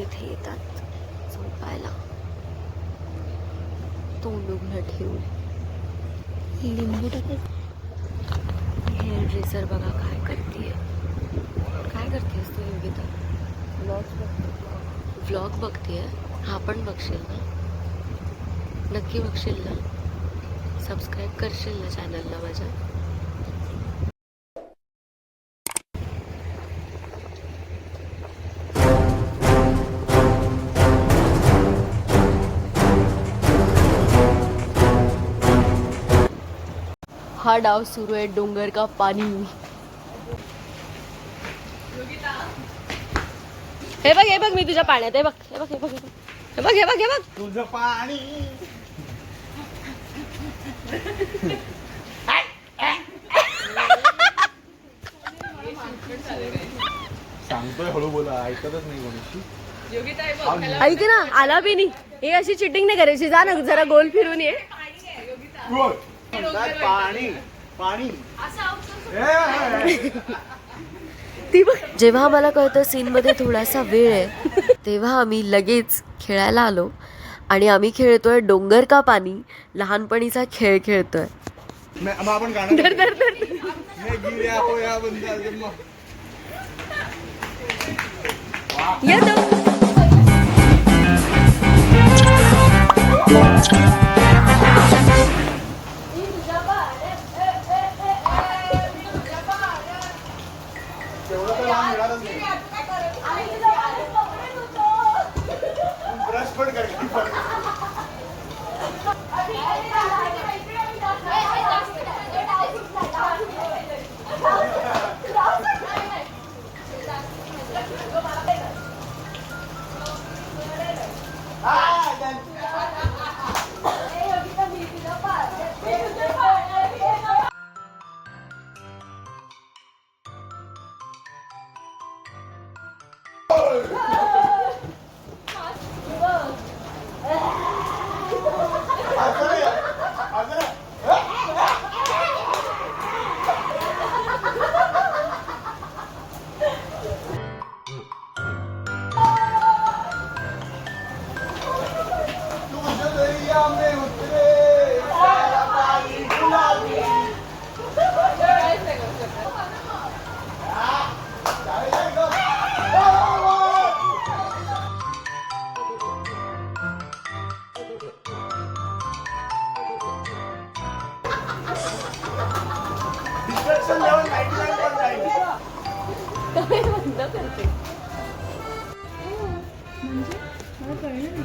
इथे येतात. झोपायला. तोंड उघडं ठेवून. लिंबू टाकत हेअर ड्रेसर बघा काय करते काय करतेस तू योगिता व्लॉग बघतेय. हा पण बघशील ना? नक्की बघशील ना? सबस्क्राईब करशील ना चॅनलला माझ्या? हा डाव सुरू आहे डोंगर का पाणी? हे बघ हे बघ मी तुझ्या पाण्यात हे बघ हे बघ हे बघ हे बघ. हे बघ हे बघ तुझं पाणी. सांगतोय हळू बोला ऐकतच नाही कोणी ऐक ना आला बी नाही. हे अशी चिटिंग नाही करायची. जा ना जरा गोल फिरून ये. पाणी? पाणी? ती बघ जेव्हा आम्हाला कळतं सीन मध्ये थोडासा वेळ आहे तेव्हा आम्ही लगेच खेळायला आलो. आणि आम्ही खेळतोय डोंगर का पाणी लहानपणीचा खेळ खेळतोय. आपण पण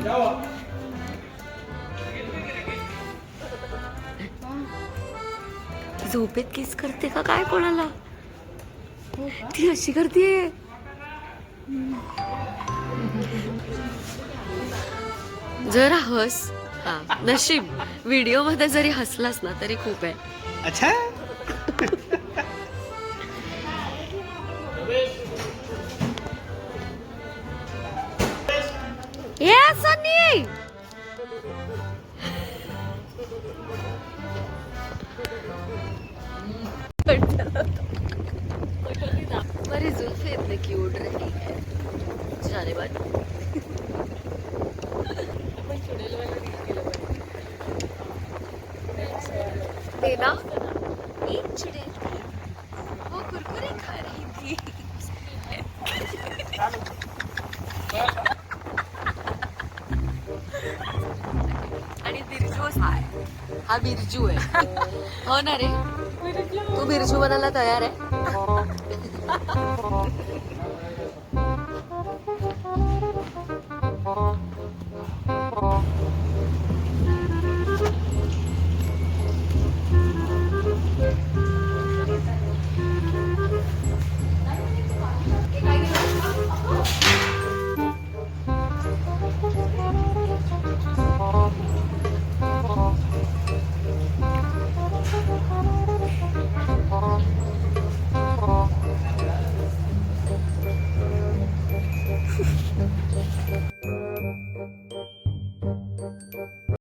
जावा. झोपेत किस करते का काय कोणाला? ती अशी करते जरा हस. हा नशीब. व्हिडिओमध्ये जरी हसलास ना तरी खूप आहे. अच्छा? चुड़ैल वो कुरकुरे खा रही थी. आणि बिरजू हाय हा बिरजू आहे. हो ना रे. तू बिरजू बनायला तयार आहे?